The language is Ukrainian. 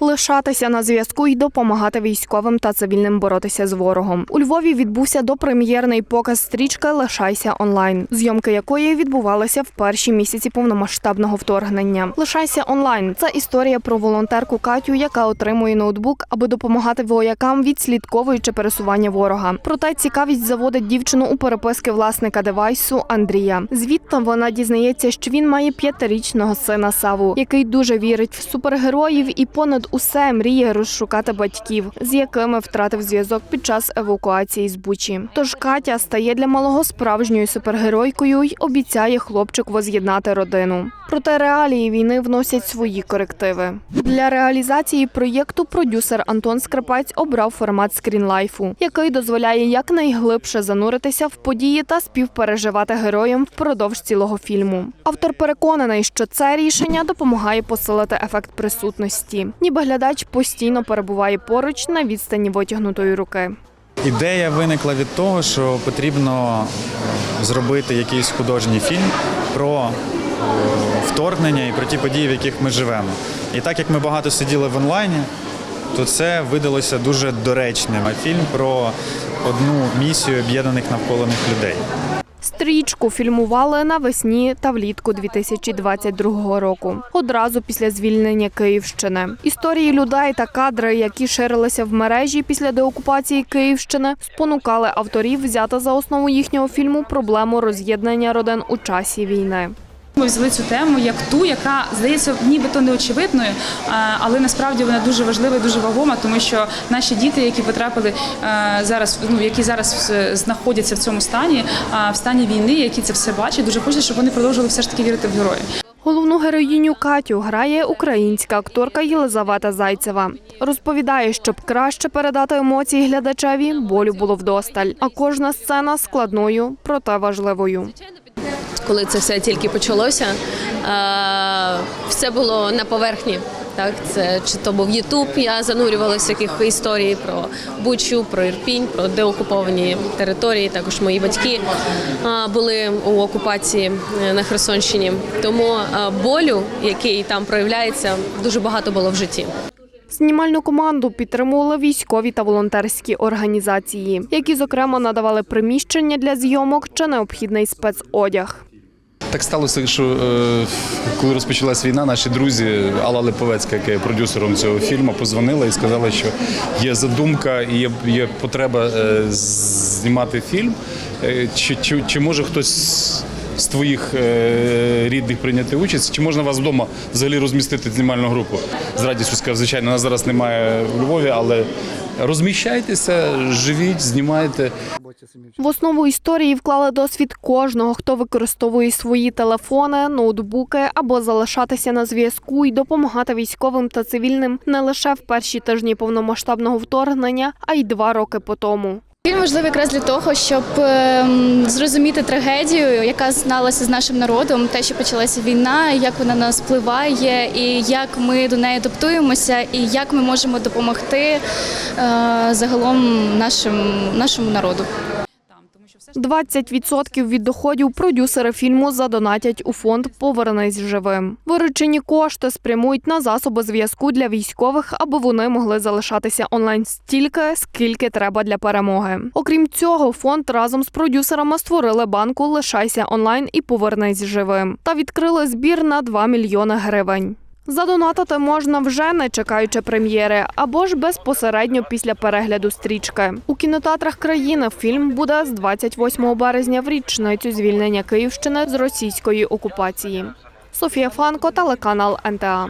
Лишатися на зв'язку і допомагати військовим та цивільним боротися з ворогом. У Львові відбувся допрем'єрний показ стрічки Лишайся онлайн, зйомки якої відбувалися в перші місяці повномасштабного вторгнення. Лишайся онлайн це історія про волонтерку Катю, яка отримує ноутбук, аби допомагати воякам, відслідковуючи пересування ворога. Проте цікавість заводить дівчину у переписки власника девайсу Андрія. Звідти вона дізнається, що він має п'ятирічного сина Саву, який дуже вірить в супергероїв і понад усе мріє розшукати батьків, з якими втратив зв'язок під час евакуації з Бучі. Тож Катя стає для малого справжньою супергеройкою й обіцяє хлопчик воз'єднати родину. Проте реалії війни вносять свої корективи. Для реалізації проєкту продюсер Антон Скрипець обрав формат скрінлайфу, який дозволяє якнайглибше зануритися в події та співпереживати героям впродовж цілого фільму. Автор переконаний, що це рішення допомагає посилити ефект присутності, ніби глядач постійно перебуває поруч на відстані витягнутої руки. Ідея виникла від того, що потрібно зробити якийсь художній фільм про е, вторгнення і про ті події, в яких ми живемо. І так як ми багато сиділи в онлайні, то це видалося дуже доречним. Фільм про одну місію об'єднаних навколо них людей. Стрічку фільмували навесні та влітку 2022 року, одразу після звільнення Київщини. Історії людей та кадри, які ширилися в мережі після деокупації Київщини, спонукали авторів взяти за основу їхнього фільму проблему роз'єднання родин у часі війни. Ми взяли цю тему як ту, яка здається нібито неочевидною, але насправді вона дуже важлива і дуже вагома, тому що наші діти, які потрапили е, зараз, ну які зараз знаходяться в цьому стані, е, в стані війни, які це все бачать, дуже хочуть, щоб вони продовжували все ж таки вірити в героїв. Головну героїню Катю грає українська акторка Єлизавета Зайцева. Розповідає, щоб краще передати емоції глядачеві, болю було вдосталь. А кожна сцена складною, проте важливою. Коли це все тільки почалося, е, все було на поверхні. Так, це чи то був Ютуб, я занурювалася в яких історії про Бучу, про Ірпінь, про деокуповані території. Також мої батьки е, були у окупації е, на Херсонщині. Тому болю, який там проявляється, дуже багато було в житті. Знімальну команду підтримували військові та волонтерські організації, які, зокрема, надавали приміщення для зйомок чи необхідний спецодяг. Так сталося, що е, коли розпочалась війна, наші друзі Алла Липовецька, яка є продюсером цього фільму, позвонила і сказала, що є задумка і є, є потреба е, знімати фільм. Е, Чи, чи, чи може хтось з твоїх е, рідних прийняти участь? Чи можна вас вдома взагалі розмістити знімальну групу? З радістю сказав, звичайно, нас зараз немає в Львові, але розміщайтеся, живіть, знімайте. В основу історії вклали досвід кожного, хто використовує свої телефони, ноутбуки або залишатися на зв'язку і допомагати військовим та цивільним не лише в перші тижні повномасштабного вторгнення, а й два роки по тому. Він важливий якраз для того, щоб ем, зрозуміти трагедію, яка зналася з нашим народом, те, що почалася війна, як вона на нас впливає, і як ми до неї адаптуємося, і як ми можемо допомогти е, загалом нашим, нашому народу. 20% від доходів продюсери фільму задонатять у фонд Повернись живим. Виручені кошти спрямують на засоби зв'язку для військових, аби вони могли залишатися онлайн стільки, скільки треба для перемоги. Окрім цього, фонд разом з продюсерами створили банку Лишайся онлайн і повернись живим та відкрили збір на 2 мільйони гривень. Задонатити можна вже не чекаючи прем'єри, або ж безпосередньо після перегляду стрічки. У кінотеатрах країни фільм буде з 28 березня в річницю звільнення Київщини з російської окупації. Софія Фанко, телеканал НТА.